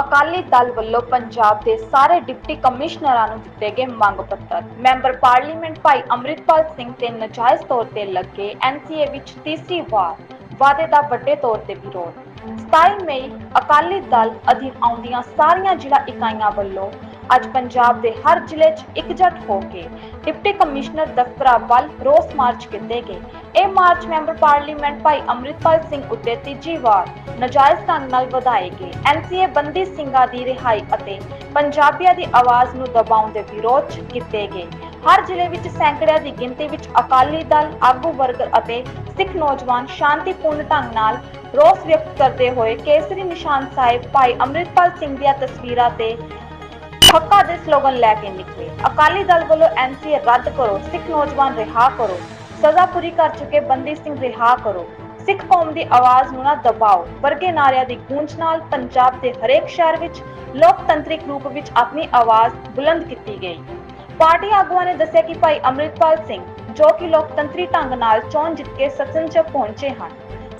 ਅਕਾਲੀ ਦਲ ਵੱਲੋਂ ਪੰਜਾਬ ਦੇ ਸਾਰੇ ਡਿਪਟੀ ਕਮਿਸ਼ਨਰਾਂ ਨੂੰ ਦਿੱਤੇ ਗਏ ਮੰਗ ਪੱਤਰ। ਮੈਂਬਰ ਪਾਰਲੀਮੈਂਟ ਭਾਈ ਅੰਮ੍ਰਿਤਪਾਲ ਸਿੰਘ ਤੇ ਨਜਾਇਜ਼ ਤੌਰ ਤੇ ਲੱਗੇ ਐਨਸੀਏ ਵਿੱਚ ਤੀਸਰੀ ਵਾਰ ਵਾਅਦੇ ਦਾ ਵੱਡੇ ਤੌਰ ਤੇ ਵਿਰੋਧ। 27 ਮਈ ਅਕਾਲੀ ਦਲ ਅਧੀਨ ਆਉਂਦੀਆਂ ਸਾਰੀਆਂ ਜ਼ਿਲ੍ਹਾ ਇਕਾਈਆਂ ਵੱਲੋਂ ਅੱਜ ਪੰਜਾਬ ਦੇ ਹਰ ਜ਼ਿਲ੍ਹੇ 'ਚ ਇਕਜੁੱਟ ਹੋ ਕੇ ਡਿਪਟੀ ਕਮਿਸ਼ਨਰ ਦਫ਼ਤਰਾਂ ਵੱਲ ਰੋਸ ਮਾਰਚ ਕੀਤੇ ਗਏ। ਇਹ ਮਾਰਚ ਮੈਂਬਰ ਪਾਰਲੀਮੈਂਟ ਭਾਈ ਅੰਮ੍ਰਿਤਪਾਲ ਸਿੰਘ ਉੱਤੇ ਤੀਜੀ ਵਾਰ ਨਜਾਇਜ਼ ਢੰਗ ਨਾਲ ਵਧਾਏ ਗਏ। ਐਨਸੀਏ ਬੰਦੀ ਸਿੰਘਾਂ ਦੀ ਰਿਹਾਈ ਅਤੇ ਪੰਜਾਬੀਆਂ ਦੀ ਆਵਾਜ਼ ਨੂੰ ਦਬਾਉਣ ਦੇ ਵਿਰੋਧ 'ਚ ਕੀਤੇ ਗਏ। ਹਰ ਜ਼ਿਲ੍ਹੇ ਵਿੱਚ ਸੈਂਕੜਿਆਂ ਦੀ ਗਿਣਤੀ ਵਿੱਚ ਅਕਾਲੀ ਦਲ, ਆਗੂ ਵਰਗ ਅਤੇ ਸਿੱਖ ਨੌਜਵਾਨ ਸ਼ਾਂਤੀਪੂਰਨ ਢੰਗ ਨਾਲ ਰੋਸ ਵਿਅਕਤ ਕਰਦੇ ਹੋਏ ਕੇਸਰੀ ਨਿਸ਼ਾਨ ਸਾਹਿਬ ਭਾਈ ਅੰਮ੍ਰਿਤਪਾਲ ਸਿੰਘ ਦੀਆਂ ਤਸਵੀਰਾਂ ਤੇ ਹੱਕਾਂ ਦੇ ਸਲੋਗਨ ਲੈ ਕੇ ਨਿਕਲੇ। ਅਕਾਲੀ ਦਲ ਵੱਲੋਂ ਐਨਸੀਏ ਰੱਦ ਕਰੋ, ਸਿੱਖ ਨੌਜਵਾਨ ਰਿਹਾ ਕਰੋ। ਸਜ਼ਾ ਪੂਰੀ ਕਰ ਚੁੱਕੇ ਬੰਦੀ ਸਿੰਘ ਰਿਹਾ ਕਰੋ। ਸਿੱਖ ਕੌਮ ਦੀ ਆਵਾਜ਼ ਨੂੰ ਨਾ ਦਬਾਓ। ਵਰਗੇ ਨਾਰਿਆਂ ਦੀ ਗੂੰਜ ਨਾਲ ਪੰਜਾਬ ਦੇ ਹਰੇਕ ਸ਼ਹਿਰ ਵਿੱਚ ਲੋਕਤੰਤਰਿਕ ਰੂਪ ਵਿੱਚ ਆਪਣੀ ਆਵਾਜ਼ ਬੁਲੰਦ ਕੀਤੀ ਗਈ। ਪਾਰਟੀ ਆਗੂਆਂ ਨੇ ਦੱਸਿਆ ਕਿ ਭਾਈ ਅੰਮ੍ਰਿਤਪਾਲ ਸਿੰਘ, ਜੋ ਕਿ ਲੋਕਤੰਤਰੀ ਢੰਗ ਨਾਲ ਚੋਣ ਜਿੱਤ ਕੇ ਸਦਨ 'ਚ ਪਹੁੰਚੇ ਹਨ,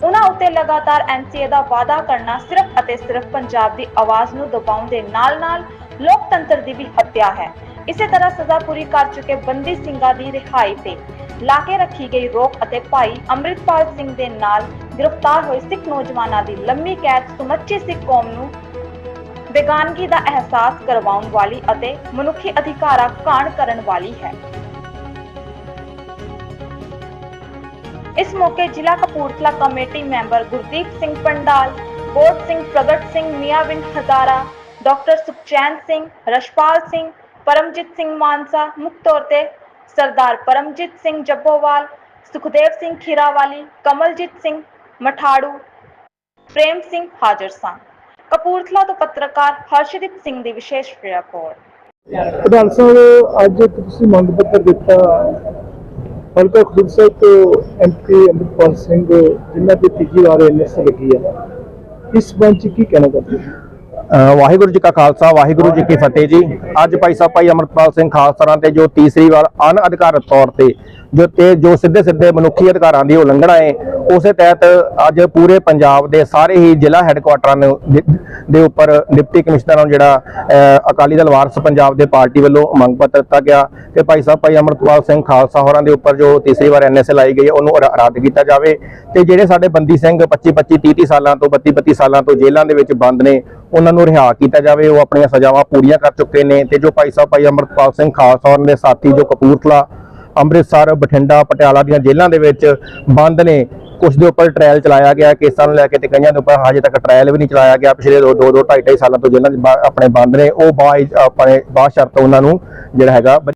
ਉਹਨਾਂ ਉੱਤੇ ਲਗਾਤਾਰ ਐਨਸੀਏ ਦਾ ਵਾਅਦਾ ਕਰਨਾ ਸਿਰਫ ਅਤੇ ਸਿਰਫ ਪੰਜਾਬ ਦੀ ਆਵਾਜ਼ ਨੂੰ ਦਬਾਉਣ ਦੇ ਨਾਲ-ਨਾਲ ਲੋਕਤੰਤਰ ਦੀ ਵੀ ਹੱਤਿਆ ਹੈ। ਇਸੇ ਤਰ੍ਹਾਂ ਸਜ਼ਾ ਪੂਰੀ ਕਰ ਚੁੱਕੇ ਬੰਦੀ ਸਿੰਘਾਂ ਦੀ ਰਿਹਾਈ ਤੇ ਲਾ ਕੇ ਰੱਖੀ ਗਈ ਰੋਕ ਅਤੇ ਭਾਈ ਅੰਮ੍ਰਿਤਪਾਲ ਸਿੰਘ ਦੇ ਨਾਲ ਗ੍ਰਿਫਤਾਰ ਹੋਏ ਸਿੱਖ ਨੌਜਵਾਨਾਂ ਦੀ ਲੰਮੀ ਕੈਦ ਸਮੁੱਚੀ ਸਿੱਖ ਕੌਮ ਨੂੰ ਬੇਗਾਨਗੀ ਦਾ ਅਹਿਸਾਸ ਕਰਵਾਉਣ ਵਾਲੀ ਅਤੇ ਮਨੁੱਖੀ ਅਧਿਕਾਰਾਂ ਘਾਣ ਕਰਨ ਵਾਲੀ ਹੈ। ਇਸ ਮੌਕੇ ਜ਼ਿਲ੍ਹਾ ਕਪੂਰਥਲਾ ਕਮੇਟੀ ਮੈਂਬਰ ਗੁਰਦੀਪ ਸਿੰਘ ਪੰਡਾਲ ਬੋਰਡ ਸਿੰਘ ਪ੍ਰਗਟ ਸਿੰਘ ਮੀਆਂਵਿੰਡ ਹਜ਼ਾਰਾ ਡਾਕਟਰ ਸੁਖਚੈਨ ਸਿੰਘ ਰਸ਼ਪਾਲ ਸਿੰਘ ਪਰਮਜੀਤ ਸਿੰਘ ਮਾਨਸਾ ਮੁੱਖ ਤੌਰ ਤੇ ਸਰਦਾਰ ਪਰਮਜੀਤ ਸਿੰਘ ਜੱਬੋਵਾਲ ਸੁਖਦੇਵ ਸਿੰਘ ਖੀਰਾਵਾਲੀ ਕਮਲਜੀਤ ਸਿੰਘ ਮਠਾੜੂ ਪ੍ਰੇਮ ਸਿੰਘ ਹਾਜ਼ਰ ਸਨ ਕਪੂਰਥਲਾ ਤੋਂ ਪੱਤਰਕਾਰ ਹਰਸ਼ਦੀਪ ਸਿੰਘ ਦੀ ਵਿਸ਼ੇਸ਼ ਰਿਪੋਰਟ। ਪ੍ਰਧਾਨ ਸਾਹਿਬ ਅੱਜ ਇੱਕ ਤੁਸੀਂ ਮੰਗ ਪੱਤਰ ਦਿੱਤਾ। ਹਲਕਾ ਖੁਦ ਸਾਹਿਬ ਤੋਂ ਐਮਪੀ ਅੰਮ੍ਰਿਤਪਾਲ ਸਿੰਘ ਜਿਨ੍ਹਾਂ ਦੀ ਤੀਜੀ ਵਾਰ ਐਨਐਸ ਲੱਗੀ ਹੈ। ਇਸ ਬੰਚ ਕੀ ਕਹਿਣਾ ਚਾਹੁੰਦੇ ਹੋ? ਅ, ਵਾਹਿਗੁਰੂ ਜੀ ਕਾ ਖਾਲਸਾ, ਵਾਹਿਗੁਰੂ ਜੀ ਕੀ ਫਤਿਹ ਜੀ। ਅੱਜ ਭਾਈ ਸਾਹਿਬ, ਭਾਈ ਅਮਰਪਾਲ ਸਿੰਘ ਖਾਲਸਾ ਤੇ ਜੋ ਤੀਸਰੀ ਵਾਰ ਅਨਅਧਿਕਾਰਤ ਤੌਰ ਤੇ ਜੋ ਤੇ ਜੋ ਸਿੱਧੇ ਸਿੱਧੇ ਮਨੁੱਖੀ ਅਧਿਕਾਰਾਂ ਦੀ ਉਲੰਘਣਾ ਹੈ ਉਸੇ ਤਹਿਤ ਅੱਜ ਪੂਰੇ ਪੰਜਾਬ ਦੇ ਸਾਰੇ ਹੀ ਜ਼ਿਲ੍ਹਾ ਹੈੱਡਕੁਆਟਰਾਂ ਨੂੰ ਦੇ- ਉੱਪਰ ਡਿਪਟੀ ਕਮਿਸ਼ਨਰਾਂ ਨੂੰ ਜਿਹੜਾ ਅਕਾਲੀ ਦਲ ਵਾਰਸ ਪੰਜਾਬ ਦੇ ਪਾਰਟੀ ਵੱਲੋਂ ਮੰਗ ਪੱਤਰ ਦਿੱਤਾ ਗਿਆ ਕਿ ਭਾਈ ਸਾਹਿਬ, ਭਾਈ ਅਮਰਪਾਲ ਸਿੰਘ ਖਾਲਸਾ ਹੋਰਾਂ ਦੇ ਉੱਪਰ ਜੋ ਤੀਸਰੀ ਵਾਰ ਐਨਐਸਏ ਲਾਈ ਗਈ ਹੈ, ਉਹਨੂੰ ਰੱਦ ਕੀਤਾ ਜਾਵੇ। ਤੇ ਜਿਹੜੇ ਸਾਡੇ ਬੰਦੀ ਸਿੰਘ 25 25 30 30 ਸਾਲਾਂ ਤੋਂ 32 32 ਸਾਲਾਂ ਤੋਂ ਜੇਲ੍ਹਾਂ ਦੇ ਵਿੱਚ ਬੰਦ ਨੇ, ਉਹਨਾਂ ਨੂੰ ਰਿਹਾ ਕੀਤਾ ਜਾਵੇ, ਉਹ ਆਪਣੀਆਂ ਸਜ਼ਾਵਾਂ ਪੂਰੀਆਂ ਕਰ ਚੁੱਕੇ ਨੇ। ਤੇ ਜੋ ਭਾਈ ਸਾਹਿਬ, ਭਾਈ ਅਮਰਪਾਲ ਸਿੰਘ ਖਾਲਸਾ ਹੋਰਾਂ ਦੇ ਸਾਥੀ, ਜੋ ਕਪੂਰਥਲਾ ਅੰਮ੍ਰਿਤਸਰ, ਬਠਿੰਡਾ, ਪਟਿਆਲਾ ਦੀਆਂ ਜੇਲ੍ਹਾਂ ਦੇ ਵਿੱਚ ਬੰਦ ਨੇ। ਕੁਝ ਦੇ ਉੱਪਰ ਟ੍ਰਾਇਲ ਚਲਾਇਆ ਗਿਆ, ਕੇਸਾਂ ਨੂੰ ਲੈ ਕੇ ਤੇ ਕਈਆਂ ਦੇ ਉੱਪਰ ਹਜੇ ਤੱਕ ਟ੍ਰਾਇਲ ਵੀ ਨਹੀਂ ਚਲਾਇਆ ਗਿਆ। ਪਿਛਲੇ 2 2 2 2.5 ਸਾਲਾਂ ਤੋਂ ਜੇਲ੍ਹਾਂ 'ਚ ਆਪਣੇ ਬੰਦ ਨੇ। ਉਹ ਬਾ ਆਪਣੇ ਬਾਸ਼ਰਤ ਉਹਨਾਂ ਨੂੰ ਜਿਹੜਾ ਹੈਗਾ